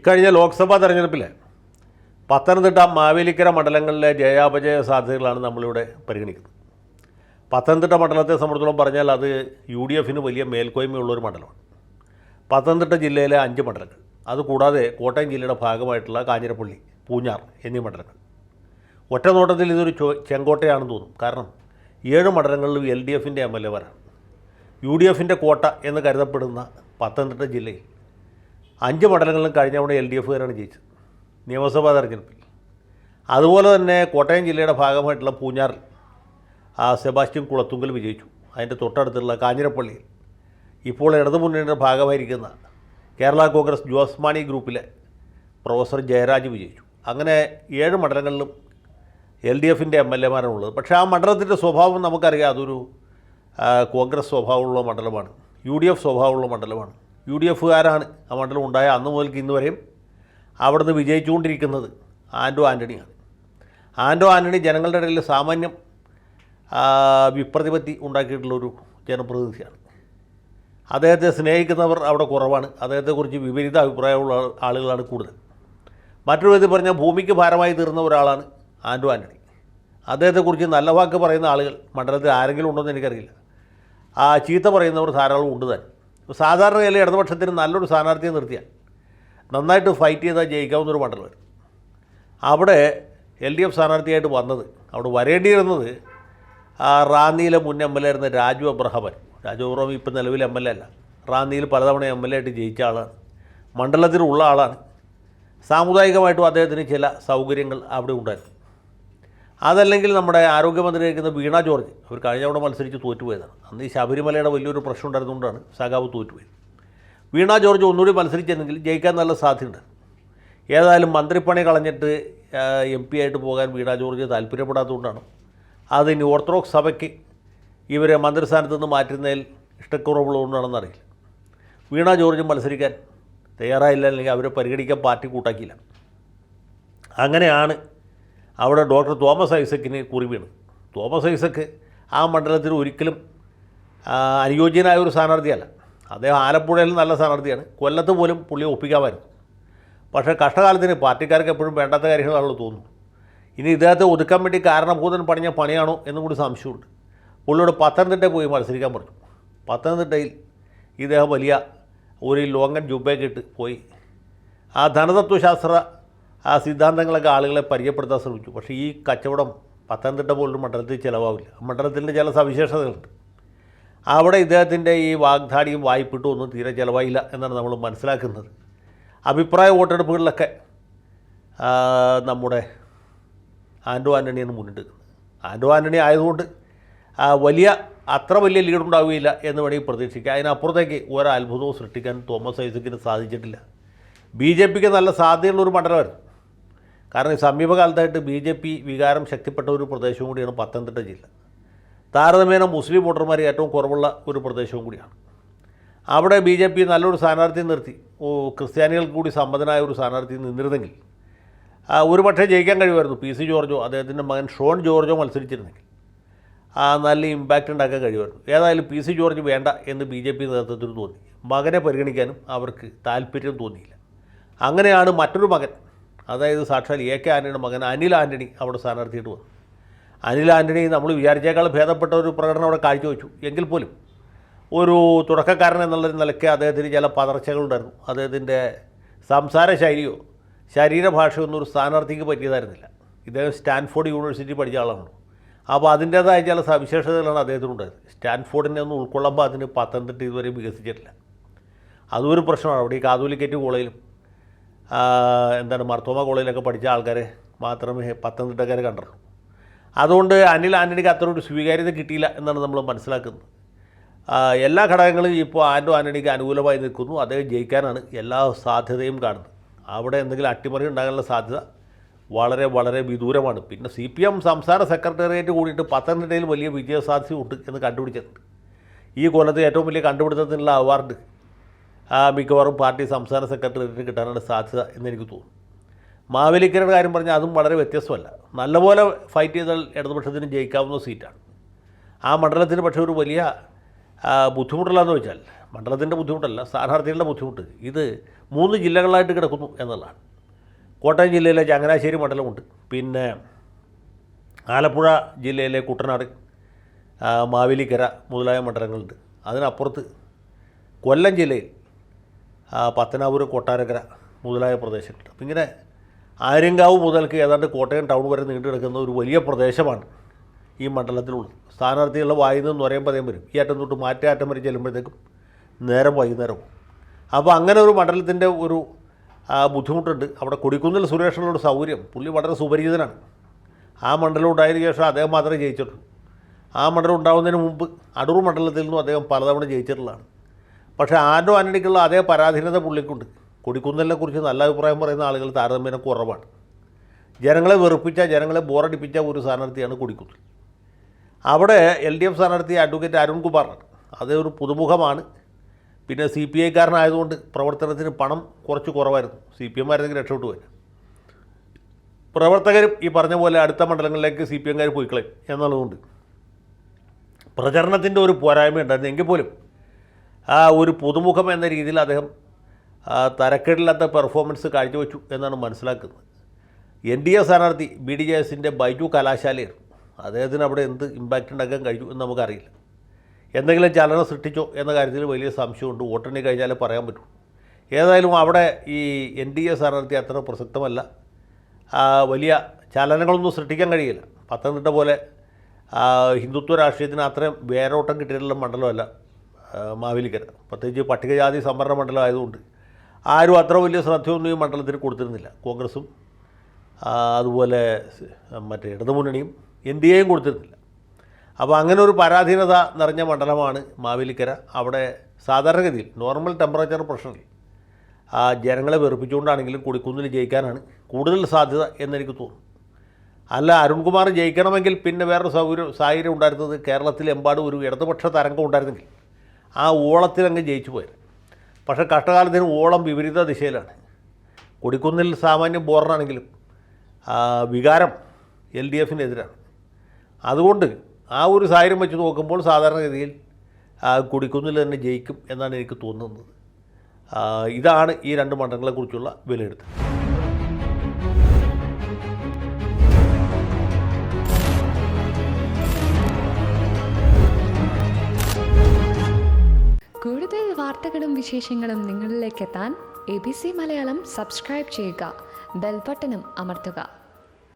ഇക്കഴിഞ്ഞ ലോക്സഭാ തെരഞ്ഞെടുപ്പിൽ പത്തനംതിട്ട മാവേലിക്കര മണ്ഡലങ്ങളിലെ ജയാപജയ സാധ്യതകളാണ് നമ്മളിവിടെ പരിഗണിക്കുന്നത്. പത്തനംതിട്ട മണ്ഡലത്തെ സംബന്ധിച്ചോളം പറഞ്ഞാൽ അത് യു ഡി എഫിന് വലിയ മേൽക്കോയ്മയുള്ളൊരു മണ്ഡലമാണ്. പത്തനംതിട്ട ജില്ലയിലെ അഞ്ച് മണ്ഡലങ്ങൾ. അതുകൂടാതെ കോട്ടയം ജില്ലയുടെ ഭാഗമായിട്ടുള്ള കാഞ്ഞിരപ്പള്ളി പൂഞ്ഞാർ എന്നീ മണ്ഡലങ്ങൾ. ഒറ്റ നോട്ടത്തിൽ ഇതൊരു ചെങ്കോട്ടയാണെന്ന് തോന്നും. കാരണം ഏഴ് മണ്ഡലങ്ങളിലും എൽ ഡി എഫിന്റെ എം എൽ എമാരാണ്. യു ഡി എഫിന്റെ കോട്ട എന്ന് കരുതപ്പെടുന്ന പത്തനംതിട്ട ജില്ലയിൽ അഞ്ച് മണ്ഡലങ്ങളിലും കഴിഞ്ഞ തവണ എൽ ഡി എഫുകാരാണ് ജയിച്ചത്. നിയമസഭാ തെരഞ്ഞെടുപ്പിൽ. അതുപോലെ തന്നെ കോട്ടയം ജില്ലയുടെ ഭാഗമായിട്ടുള്ള പൂഞ്ഞാറിൽ ആ സെബാസ്റ്റ്യൻ കുളത്തുങ്കൽ വിജയിച്ചു. അതിന്റെ തൊട്ടടുത്തുള്ള കാഞ്ഞിരപ്പള്ളിയിൽ. ഇപ്പോൾ ഇടതുമുന്നണിയുടെ ഭാഗമായിരിക്കുന്ന കേരള കോൺഗ്രസ് ജോസ് മാണി ഗ്രൂപ്പിലെ പ്രൊഫസർ ജയരാജ് വിജയിച്ചു. അങ്ങനെ ഏഴ് മണ്ഡലങ്ങളിലും എൽ ഡി എഫിന്റെ എം എൽ എമാരാണ് ഉള്ളത് പക്ഷേ ആ മണ്ഡലത്തിന്റെ സ്വഭാവം നമുക്കറിയാം. അതൊരു കോൺഗ്രസ് സ്വഭാവമുള്ള മണ്ഡലമാണ്. യു ഡി എഫ് സ്വഭാവമുള്ള മണ്ഡലമാണ്. യു ഡി എഫുകാരാണ് ആ മണ്ഡലം ഉണ്ടായ അന്ന് മുതൽക്ക് ഇന്ന് വരെയും അവിടുന്ന് വിജയിച്ചുകൊണ്ടിരിക്കുന്നത് ആൻഡോ ആന്റണിയാണ്. ആൻഡോ ആന്റണി ജനങ്ങളുടെ ഇടയിൽ സാമാന്യം വിപ്രതിപത്തി ഉണ്ടാക്കിയിട്ടുള്ളൊരു ജനപ്രതിനിധിയാണ്. അദ്ദേഹത്തെ സ്നേഹിക്കുന്നവർ അവിടെ കുറവാണ്. അദ്ദേഹത്തെക്കുറിച്ച് വിപരീത അഭിപ്രായമുള്ള ആളുകളാണ് കൂടുതൽ. മറ്റൊരു വിധത്തിൽ പറഞ്ഞാൽ ഭൂമിക്ക് ഭാരമായി തീർന്ന ഒരാളാണ് ആൻഡോ ആന്റണി. അദ്ദേഹത്തെക്കുറിച്ച് നല്ല വാക്ക് പറയുന്ന ആളുകൾ മണ്ഡലത്തിൽ ആരെങ്കിലും ഉണ്ടോ എന്ന് എനിക്കറിയില്ല. ആ ചീത്ത പറയുന്നവർ ധാരാളം ഉണ്ട് തന്നെ. സാധാരണ നില ഇടതുപക്ഷത്തിന് നല്ലൊരു സ്ഥാനാർത്ഥിയെ നിർത്തിയാൽ നന്നായിട്ട് ഫൈറ്റ് ചെയ്താൽ ജയിക്കാവുന്നൊരു മണ്ഡലം വരും. അവിടെ എൽ ഡി എഫ് സ്ഥാനാർത്ഥിയായിട്ട് വന്നത് അവിടെ വരേണ്ടിയിരുന്നത് റാന്നിയിലെ മുൻ എം എൽ എ ആയിരുന്ന രാജു അബ്രഹാമൻ. രാജു അബ്രഹാം ഇപ്പം നിലവിൽ എം എൽ എ അല്ല. റാന്നിയിൽ പലതവണ എം എൽ എ ആയിട്ട് ജയിച്ച ആളാണ്. മണ്ഡലത്തിലുള്ള ആളാണ്. സാമുദായികമായിട്ടും അദ്ദേഹത്തിന് ചില സൗകര്യങ്ങൾ അവിടെ ഉണ്ടായിരുന്നു. അതല്ലെങ്കിൽ നമ്മുടെ ആരോഗ്യമന്ത്രിയായിരിക്കുന്ന വീണ ജോർജ് അവർ കഴിഞ്ഞ തവണ മത്സരിച്ച് തോറ്റുപോയതാണ്. അന്ന് ഈ ശബരിമലയുടെ വലിയൊരു പ്രശ്നം ഉണ്ടായിരുന്നുകൊണ്ടാണ് സഖാവ് തോറ്റുപോയത്. വീണ ജോർജ് ഒന്നുകൂടി മത്സരിച്ചിരുന്നെങ്കിൽ ജയിക്കാൻ നല്ല സാധ്യതയുണ്ട്. ഏതായാലും മന്ത്രിപ്പണി കളഞ്ഞിട്ട് എം പി ആയിട്ട് പോകാൻ വീണ ജോർജ് താല്പര്യപ്പെടാത്തതുകൊണ്ടാണ് അത് ഇനി ഓർത്തഡോക്സ് സഭയ്ക്ക് ഇവരെ മന്ത്രിസ്ഥാനത്ത് നിന്ന് മാറ്റുന്നതിൽ ഇഷ്ടക്കുറവുള്ളതുകൊണ്ടാണെന്ന് അറിയില്ല. വീണ ജോർജ് മത്സരിക്കാൻ തയ്യാറായില്ല അല്ലെങ്കിൽ അവരെ പരിഗണിക്കാൻ പാർട്ടി കൂട്ടാക്കിയില്ല. അങ്ങനെയാണ് അവിടെ ഡോക്ടർ തോമസ് ഐസക്കിന് കുറി വീണ് തോമസ് ഐസക്ക് ആ മണ്ഡലത്തിൽ ഒരിക്കലും അനുയോജ്യനായ ഒരു സ്ഥാനാർത്ഥിയല്ല. അദ്ദേഹം ആലപ്പുഴയിൽ നല്ല സ്ഥാനാർത്ഥിയാണ്. കൊല്ലത്ത് പോലും പുള്ളി ഒപ്പിക്കാമായിരുന്നു. പക്ഷേ കഷ്ടകാലത്തിന് പാർട്ടിക്കാർക്ക് എപ്പോഴും വേണ്ടാത്ത കാര്യങ്ങളാണല്ലോ തോന്നുന്നു ഇനി ഇദ്ദേഹത്തെ ഒതുക്കാൻ വേണ്ടി കാരണഭൂതൻ പണിഞ്ഞ പണിയാണോ എന്നും കൂടി സംശയമുണ്ട്. പുള്ളിയോട് പത്തനംതിട്ടയിൽ പോയി മത്സരിക്കാൻ പറഞ്ഞു. പത്തനംതിട്ടയിൽ ഇദ്ദേഹം വലിയ ഒരു ലോങ്ങൻ ജുബയൊക്കെ പോയി. ആ ധനതത്വശാസ്ത്ര ആ സിദ്ധാന്തങ്ങളൊക്കെ ആളുകളെ പരിചയപ്പെടുത്താൻ ശ്രമിച്ചു. പക്ഷേ ഈ കച്ചവടം പത്തനംതിട്ട പോലൊരു മണ്ഡലത്തിൽ ചിലവാവില്ല. മണ്ഡലത്തിന്റെ ചില സവിശേഷതകളുണ്ട്. അവിടെ ഇദ്ദേഹത്തിന്റെ ഈ വാഗ്ദാടിയും വായ്പിട്ടും ഒന്നും തീരെ ചിലവായില്ല എന്നാണ് നമ്മൾ മനസ്സിലാക്കുന്നത്. അഭിപ്രായ വോട്ടെടുപ്പുകളിലൊക്കെ നമ്മുടെ ആൻഡോ ആന്റണിയാണ് മുന്നിട്ട് ആൻഡോ ആന്റണി ആയതുകൊണ്ട് വലിയ അത്ര വലിയ ലീഡുണ്ടാവുകയില്ല എന്ന് വേണമെങ്കിൽ പ്രതീക്ഷിക്കാം. അതിനപ്പുറത്തേക്ക് ഒരത്ഭുതവും സൃഷ്ടിക്കാൻ തോമസ് ഐസക്കിന് സാധിച്ചിട്ടില്ല. ബി ജെ പിക്ക് നല്ല സാധ്യതയുള്ളൊരു മണ്ഡലമായിരുന്നു. കാരണം സമീപകാലത്തായിട്ട് ബി ജെ പി വികാരം ശക്തിപ്പെട്ട ഒരു പ്രദേശവും കൂടിയാണ് പത്തനംതിട്ട ജില്ല. താരതമ്യേന മുസ്ലിം വോട്ടർമാർ ഏറ്റവും കുറവുള്ള ഒരു പ്രദേശവും കൂടിയാണ്. അവിടെ ബി ജെ പി നല്ലൊരു സ്ഥാനാർത്ഥി നിർത്തി. ക്രിസ്ത്യാനികൾ ക്രിസ്ത്യാനികൾക്ക് കൂടി സമ്മതനായ ഒരു സ്ഥാനാർത്ഥി നിന്നിരുന്നെങ്കിൽ ആ, ഒരു പക്ഷേ ജയിക്കാൻ കഴിയുമായിരുന്നു. പി സി ജോർജോ അദ്ദേഹത്തിന്റെ മകൻ ഷോൺ ജോർജോ മത്സരിച്ചിരുന്നെങ്കിൽ ആ നല്ല ഇമ്പാക്റ്റ് ഉണ്ടാക്കാൻ കഴിയുമായിരുന്നു. ഏതായാലും പി സി ജോർജ് വേണ്ട എന്ന് ബി ജെ പി നേതൃത്വത്തിൽ തോന്നി. മകനെ പരിഗണിക്കാനും അവർക്ക് താല്പര്യം തോന്നിയില്ല. അങ്ങനെയാണ് മറ്റൊരു മകൻ അതായത് സാക്ഷാൽ എ കെ ആന്റണിയുടെ മകൻ അനിൽ ആന്റണി അവിടെ സ്ഥാനാർത്ഥിയിട്ട് വന്നു. അനിൽ ആന്റണി നമ്മൾ വിചാരിച്ചേക്കാൾ ഭേദപ്പെട്ട ഒരു പ്രകടനം അവിടെ കാഴ്ചവെച്ചു. എങ്കിൽ പോലും ഒരു തുടക്കക്കാരൻ എന്നുള്ള നിലയ്ക്ക് അദ്ദേഹത്തിന് ചില പതർച്ചകളുണ്ടായിരുന്നു അദ്ദേഹത്തിന്റെ സംസാര ശൈലിയോ ശരീരഭാഷയോ ഒന്നും ഒരു സ്ഥാനാർത്ഥിക്ക് പറ്റിയതായിരുന്നില്ല. ഇദ്ദേഹം സ്റ്റാൻഫോർഡ് യൂണിവേഴ്സിറ്റി പഠിച്ച ആളാണ് അപ്പോൾ അതിന്റേതായ ചില സവിശേഷതകളാണ് അദ്ദേഹത്തിനുണ്ടായത്. സ്റ്റാൻഫോർഡിനെ ഒന്നും ഉൾക്കൊള്ളുമ്പോൾ അതിന് പത്തനംതിട്ട ഇതുവരെ വികസിച്ചിട്ടില്ല. അതും ഒരു പ്രശ്നമാണ്. അവിടെ ഈ കാതോലിക്കറ്റ് കോളേജിലും എന്താണ് മർത്തോമ കോളേജിലൊക്കെ പഠിച്ച ആൾക്കാരെ മാത്രമേ പത്തനംതിട്ടക്കാരെ കണ്ടുള്ളൂ അതുകൊണ്ട് അനിൽ ആന്റണിക്ക് അത്ര ഒരു സ്വീകാര്യത കിട്ടിയില്ല എന്നാണ് നമ്മൾ മനസ്സിലാക്കുന്നത്. എല്ലാ ഘടകങ്ങളും ഇപ്പോൾ ആൻഡോ ആന്റണിക്ക് അനുകൂലമായി നിൽക്കുന്നു. അദ്ദേഹം ജയിക്കാനാണ് എല്ലാ സാധ്യതയും കാണുന്നത്. അവിടെ എന്തെങ്കിലും അട്ടിമറി ഉണ്ടാകാനുള്ള സാധ്യത വളരെ വളരെ വിദൂരമാണ്. പിന്നെ സി പി എം സംസ്ഥാന സെക്രട്ടേറിയറ്റ് കൂടിയിട്ട് പത്തനംതിട്ടയിൽ വലിയ വിജയസാധ്യത ഉണ്ട് എന്ന് കണ്ടുപിടിച്ചിട്ടുണ്ട്. ഈ കൊല്ലത്ത് ഏറ്റവും വലിയ കണ്ടുപിടുത്തത്തിനുള്ള അവാർഡ് മിക്കവാറും പാർട്ടി സംസ്ഥാന സെക്രട്ടേറിയറ്റിന് കിട്ടാനാണ് സാധ്യത എന്ന് എനിക്ക് തോന്നുന്നു. മാവേലിക്കരയുടെ കാര്യം പറഞ്ഞാൽ അതും വളരെ വ്യത്യസ്തമല്ല. നല്ലപോലെ ഫൈറ്റ് ചെയ്താൽ ഇടതുപക്ഷത്തിന് ജയിക്കാവുന്ന സീറ്റാണ്. ആ മണ്ഡലത്തിന് പക്ഷേ ഒരു വലിയ ബുദ്ധിമുട്ടുള്ളതെന്ന് വെച്ചാൽ മണ്ഡലത്തിന്റെ ബുദ്ധിമുട്ടല്ല സ്ഥാനാർത്ഥികളുടെ ബുദ്ധിമുട്ട്. ഇത് മൂന്ന് ജില്ലകളായിട്ട് കിടക്കുന്നു എന്നുള്ളതാണ്. കോട്ടയം ജില്ലയിലെ ചങ്ങനാശ്ശേരി മണ്ഡലമുണ്ട്. പിന്നെ ആലപ്പുഴ ജില്ലയിലെ കുട്ടനാട് മാവേലിക്കര മുതലായ മണ്ഡലങ്ങളുണ്ട്. അതിനപ്പുറത്ത് കൊല്ലം ജില്ലയിൽ പത്തനാപുരം കൊട്ടാരക്കര മുതലായ പ്രദേശങ്ങളുണ്ട് അപ്പം ഇങ്ങനെ ആര്യങ്കാവ് മുതൽക്ക് ഏതാണ്ട് കോട്ടയം ടൗൺ വരെ നീണ്ടു കിടക്കുന്ന ഒരു വലിയ പ്രദേശമാണ് ഈ മണ്ഡലത്തിലുള്ളത്. സ്ഥാനാർത്ഥികളുടെ വായിൽ നിന്ന് പതയും വരും. ഈ അറ്റം തൊട്ട് മാറ്റേ അറ്റം വരെ ചെല്ലുമ്പോഴത്തേക്കും നേരം വൈകുന്നേരവും അപ്പോൾ അങ്ങനെ ഒരു മണ്ഡലത്തിന്റെ ഒരു ബുദ്ധിമുട്ടുണ്ട്. അവിടെ കൊടിക്കുന്നിൽ സുരേഷനുള്ള ഒരു സൗകര്യം. പുള്ളി വളരെ സുപരിചിതനാണ്. ആ മണ്ഡലം ഉണ്ടായതിനു ശേഷം അദ്ദേഹം മാത്രമേ ജയിച്ചിട്ടുള്ളൂ. ആ മണ്ഡലം ഉണ്ടാകുന്നതിന് മുമ്പ് അടൂർ മണ്ഡലത്തിൽ നിന്നും അദ്ദേഹം പലതവണ ജയിച്ചിട്ടുള്ളതാണ്. പക്ഷേ ആൻഡോ ആന്റണിക്കുള്ള അതേ പരാധീനത പുള്ളിക്കുണ്ട്. കൊടിക്കുന്നിലിനെ കുറിച്ച് നല്ല അഭിപ്രായം പറയുന്ന ആളുകൾ താരതമ്യേന കുറവാണ്. ജനങ്ങളെ വെറുപ്പിച്ച ജനങ്ങളെ ബോറടിപ്പിച്ച ഒരു സ്ഥാനാർത്ഥിയാണ് കൊടിക്കുന്നിൽ. അവിടെ എൽ ഡി എഫ് സ്ഥാനാർത്ഥി അഡ്വക്കേറ്റ് അരുൺകുമാറാണ്. അത് ഒരു പുതുമുഖമാണ്. പിന്നെ സി പി ഐക്കാരനായതുകൊണ്ട് പ്രവർത്തനത്തിന് പണം കുറച്ച് കുറവായിരുന്നു. സി പി എം ആയിരുന്നെങ്കിൽ രക്ഷപ്പെട്ടു പോയി പ്രവർത്തകരും ഈ പറഞ്ഞ പോലെ അടുത്ത മണ്ഡലങ്ങളിലേക്ക് സി പി എംകാർ പോയിക്കളയും കളയും എന്നുള്ളതുകൊണ്ട് പ്രചരണത്തിന്റെ ഒരു പോരായ്മ ഉണ്ടായിരുന്നു. എങ്കിൽ പോലും ഒരു പുതുമുഖം എന്ന രീതിയിൽ അദ്ദേഹം തരക്കേടില്ലാത്ത പെർഫോമൻസ് കാഴ്ചവെച്ചു എന്നാണ് മനസ്സിലാക്കുന്നത്. എൻ ഡി എ സ്ഥാനാർത്ഥി ബി ഡി ജെ എസിന്റെ ബൈജു കലാശാലയായിരുന്നു അദ്ദേഹത്തിന് അവിടെ എന്ത് ഇമ്പാക്റ്റ് ഉണ്ടാക്കാൻ കഴിഞ്ഞു എന്ന് നമുക്കറിയില്ല. എന്തെങ്കിലും ചലനം സൃഷ്ടിച്ചോ എന്ന കാര്യത്തിൽ വലിയ സംശയമുണ്ട്. വോട്ടെണ്ണി കഴിഞ്ഞാലേ പറയാൻ പറ്റൂ. ഏതായാലും അവിടെ ഈ എൻ ഡി എ സ്ഥാനാർത്ഥി അത്ര പ്രസക്തമല്ല. വലിയ ചലനങ്ങളൊന്നും സൃഷ്ടിക്കാൻ കഴിയില്ല. പത്തനംതിട്ട പോലെ ഹിന്ദുത്വ രാഷ്ട്രീയത്തിന് അത്രയും വേരോട്ടം കിട്ടിയിട്ടുള്ള മണ്ഡലമല്ല മാവേലിക്കര. പ്രത്യേകിച്ച് പട്ടികജാതി സംവരണ മണ്ഡലം ആയതുകൊണ്ട് ആരും അത്ര വലിയ ശ്രദ്ധയൊന്നും ഈ മണ്ഡലത്തിൽ കൊടുത്തിരുന്നില്ല. കോൺഗ്രസും അതുപോലെ മറ്റേ ഇടതുമുന്നണിയും എൻ ഡി എയും കൊടുത്തിരുന്നില്ല. അപ്പോൾ അങ്ങനെ ഒരു പരാധീനത നിറഞ്ഞ മണ്ഡലമാണ് മാവേലിക്കര. അവിടെ സാധാരണഗതിയിൽ നോർമൽ ടെമ്പറേച്ചർ പ്രഷറിൽ ആ ജനങ്ങളെ വെറുപ്പിച്ചുകൊണ്ടാണെങ്കിലും കൊടിക്കുന്നിൽ ജയിക്കാനാണ് കൂടുതൽ സാധ്യത എന്നെനിക്ക് തോന്നുന്നു. അല്ല അരുൺകുമാർ ജയിക്കണമെങ്കിൽ പിന്നെ വേറൊരു സൗകര്യം സാഹചര്യം ഉണ്ടായിരുന്നത് കേരളത്തിലെമ്പാടും ഒരു ഇടതുപക്ഷ തരംഗം ഉണ്ടായിരുന്നെങ്കിൽ. ആ ഓളത്തിൽ അങ്ങ് ജയിച്ചു പോയത്. പക്ഷേ കഷ്ടകാലത്തിന് ഓളം വിപരീത ദിശയിലാണ്. കൊടിക്കുന്നിൽ സാമാന്യം ബോറിനാണെങ്കിലും വികാരം എൽ ഡി എഫിനെതിരാണ്. അതുകൊണ്ട് ആ ഒരു സാഹചര്യം വെച്ച് നോക്കുമ്പോൾ സാധാരണഗതിയിൽ കൊടിക്കുന്നിൽ തന്നെ ജയിക്കും എന്നാണ് എനിക്ക് തോന്നുന്നത്. ഇതാണ് ഈ രണ്ട് മണ്ഡലങ്ങളെക്കുറിച്ചുള്ള വിലയിരുത്തൽ. വാർത്തകളും വിശേഷങ്ങളും നിങ്ങളിലേക്ക് എത്താൻ A B C Malayalam subscribe ചെയ്യുക ബെൽബട്ടനും അമർത്തുക.